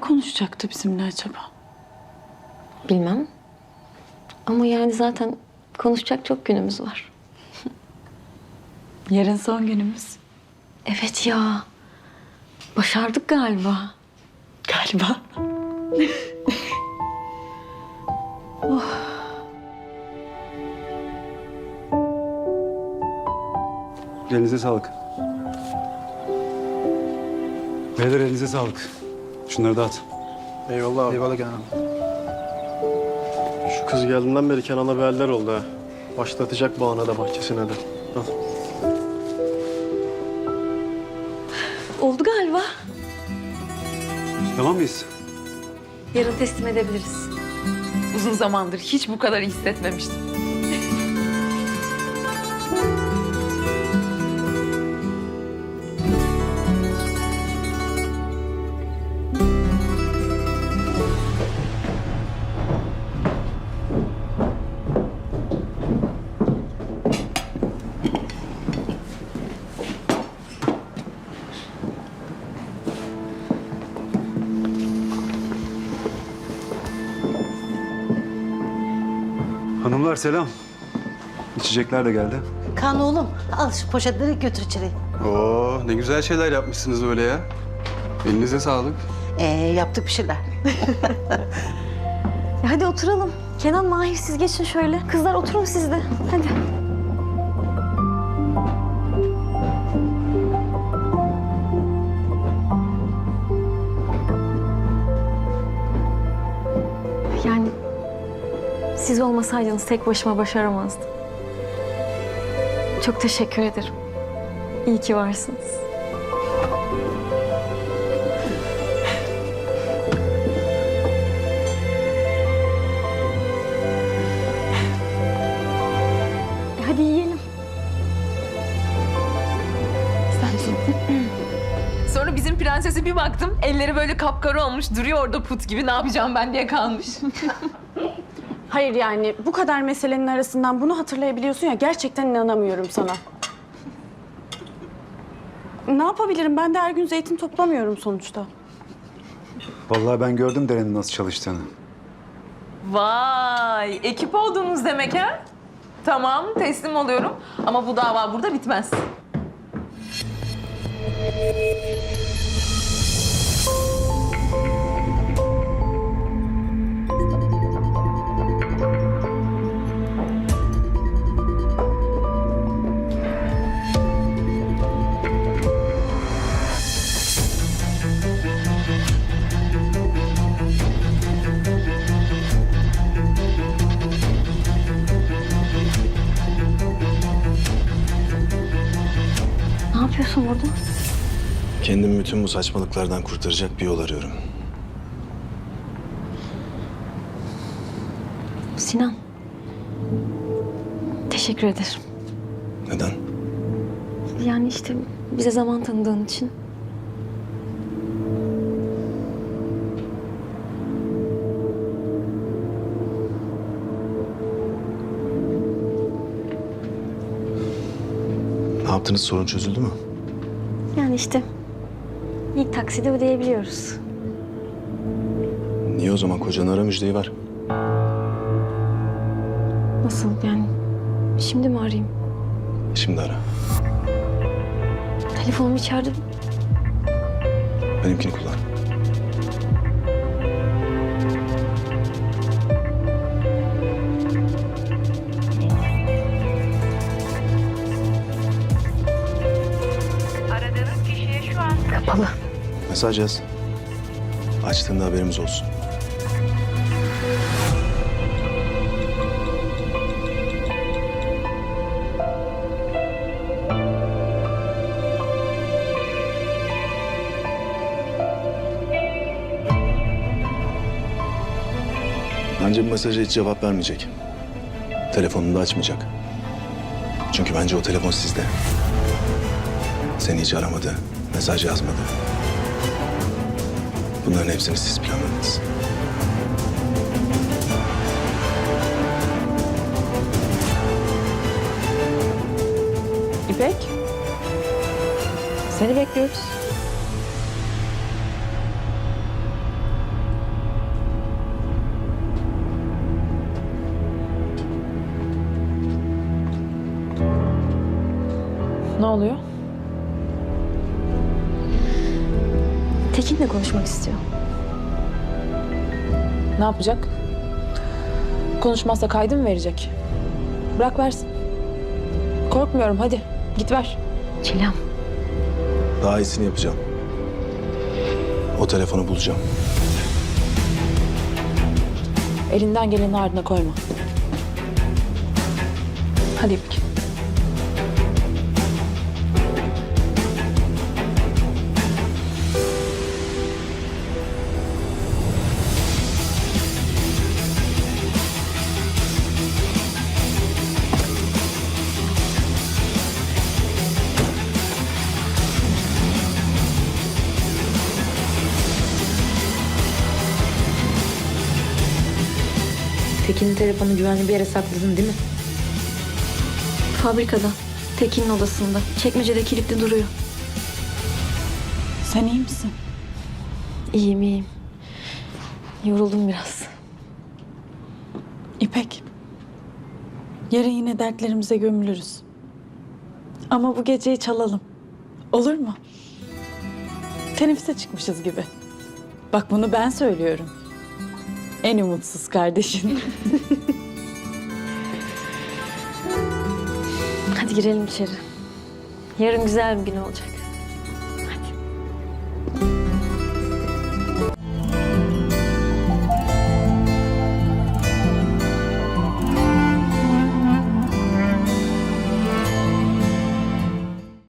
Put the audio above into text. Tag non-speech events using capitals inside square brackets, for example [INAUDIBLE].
konuşacaktı bizimle acaba? Bilmem. Ama yani zaten konuşacak çok günümüz var. [LAUGHS] Yarın son günümüz. Evet ya. Başardık galiba. Galiba. [LAUGHS] Elinize sağlık. Beyler elinize sağlık. Şunları dağıt. Eyvallah abi. Eyvallah Kenan Şu kız geldiğinden beri Kenan'a bir haller oldu ha. Başlatacak bağına da bahçesine de. Al. Oldu galiba. Tamam mıyız? Yarın teslim edebiliriz. Uzun zamandır hiç bu kadar iyi hissetmemiştim. Hanımlar selam. İçecekler de geldi. Kan oğlum al şu poşetleri götür içeri. Oo ne güzel şeyler yapmışsınız öyle ya. Elinize sağlık. Ee, yaptık bir şeyler. [LAUGHS] Hadi oturalım. Kenan, Mahir siz geçin şöyle. Kızlar oturun siz de. Hadi. Yani siz olmasaydınız tek başıma başaramazdım. Çok teşekkür ederim. İyi ki varsınız. Hadi yiyelim. Sonra bizim prensese bir baktım. Elleri böyle kapkara olmuş. Duruyor orada put gibi. Ne yapacağım ben diye kalmış. [LAUGHS] Hayır yani bu kadar meselenin arasından bunu hatırlayabiliyorsun ya gerçekten inanamıyorum sana. Ne yapabilirim? Ben de her gün zeytin toplamıyorum sonuçta. Vallahi ben gördüm Deren'in nasıl çalıştığını. Vay. Ekip oldunuz demek ha? Tamam teslim oluyorum. Ama bu dava burada bitmez. Yapıyorsun burada? Kendimi bütün bu saçmalıklardan kurtaracak bir yol arıyorum. Sinan. Teşekkür ederim. Neden? Yani işte bize zaman tanıdığın için. Ne yaptınız? Sorun çözüldü mü? Yani işte ilk taksidi ödeyebiliyoruz. Niye o zaman kocanı ara müjdeyi ver. Nasıl yani? Şimdi mi arayayım? Şimdi ara. Telefonum içeride. Benimkini kullan. Mesaj yaz. Açtığında haberimiz olsun. Bence bu mesaja hiç cevap vermeyecek. Telefonunu da açmayacak. Çünkü bence o telefon sizde. Seni hiç aramadı, mesaj yazmadı. Bunların hepsini siz planladınız. İpek. Seni bekliyoruz. Ne oluyor? Tekin'le konuşmak istiyor. Ne yapacak? Konuşmazsa kaydı mı verecek? Bırak versin. Korkmuyorum hadi git ver. Çilem. Daha iyisini yapacağım. O telefonu bulacağım. Elinden geleni ardına koyma. Hadi İpek. Tekin'in telefonu güvenli bir yere sakladın değil mi? Fabrikada. Tekin'in odasında. Çekmecede kilitli duruyor. Sen iyi misin? İyiyim iyiyim. Yoruldum biraz. İpek. Yarın yine dertlerimize gömülürüz. Ama bu geceyi çalalım. Olur mu? Teneffüse çıkmışız gibi. Bak bunu ben söylüyorum. En umutsuz kardeşin. Hadi girelim içeri. Yarın güzel bir gün olacak.